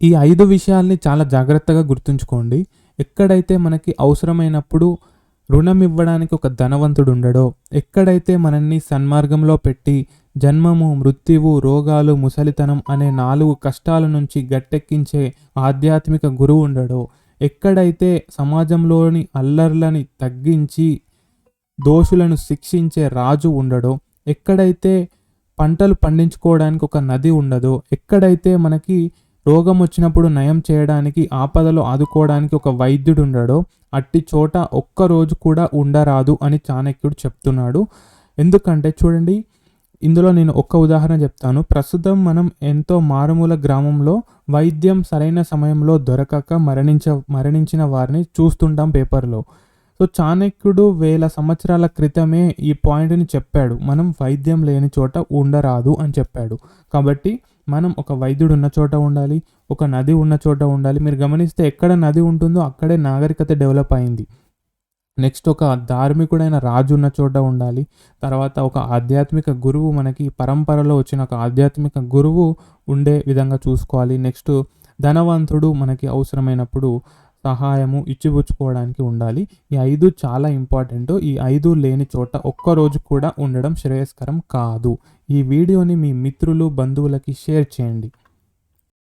ఈ ఐదు విషయాల్ని చాలా జాగ్రత్తగా గుర్తుంచుకోండి. ఎక్కడైతే మనకి అవసరమైనప్పుడు రుణం ఇవ్వడానికి ఒక ధనవంతుడు ఉండడో ఎక్కడైతే మనల్ని సన్మార్గంలో పెట్టి జన్మము మృత్యువు రోగాలు ముసలితనం అనే నాలుగు కష్టాల నుంచి గట్టెక్కించే ఆధ్యాత్మిక గురువు ఉండడో ఎక్కడైతే సమాజంలోని అల్లర్లని తగ్గించి దోషులను శిక్షించే రాజు ఉండడో ఎక్కడైతే పంటలు పండించుకోవడానికి ఒక నది ఉండదో ఎక్కడైతే మనకి రోగం వచ్చినప్పుడు నయం చేయడానికి ఆపదలో ఆదుకోవడానికి ఒక వైద్యుడు ఉండడో. అట్టి చోట ఒక్క రోజు కూడా ఉండరాదు అని చాణక్యుడు చెప్తున్నాడు. ఎందుకంటే చూడండి ఇందులో నేను ఒక్క ఉదాహరణ చెప్తాను. ప్రస్తుతం మనం ఎంతో మారుమూల గ్రామంలో వైద్యం సరైన సమయంలో దొరకక మరణించ మరణించిన వారిని చూస్తుంటాం పేపర్లో. సో చాణక్యుడు వేల సంవత్సరాల క్రితమే ఈ పాయింట్ని చెప్పాడు. మనం వైద్యం లేని చోట ఉండరాదు అని చెప్పాడు. కాబట్టి మనం ఒక వైద్యుడు ఉన్న చోట ఉండాలి ఒక నది ఉన్న చోట ఉండాలి. మీరు గమనిస్తే ఎక్కడ నది ఉంటుందో అక్కడే నాగరికత డెవలప్ అయింది. నెక్స్ట్ ఒక ధార్మికుడైన రాజు ఉన్న చోట ఉండాలి. తర్వాత ఒక ఆధ్యాత్మిక గురువు మనకి పరంపరలో వచ్చిన ఒక ఆధ్యాత్మిక గురువు ఉండే విధంగా చూసుకోవాలి. నెక్స్ట్ ధనవంతుడు మనకి అవసరమైనప్పుడు సహాయము ఇచ్చిపుచ్చుకోవడానికి ఉండాలి. ఈ ఐదు చాలా ఇంపార్టెంట్. ఈ ఐదు లేని చోట ఒక్కరోజు కూడా ఉండడం శ్రేయస్కరం కాదు. ఈ వీడియోని మీ మిత్రులు బంధువులకి షేర్ చేయండి.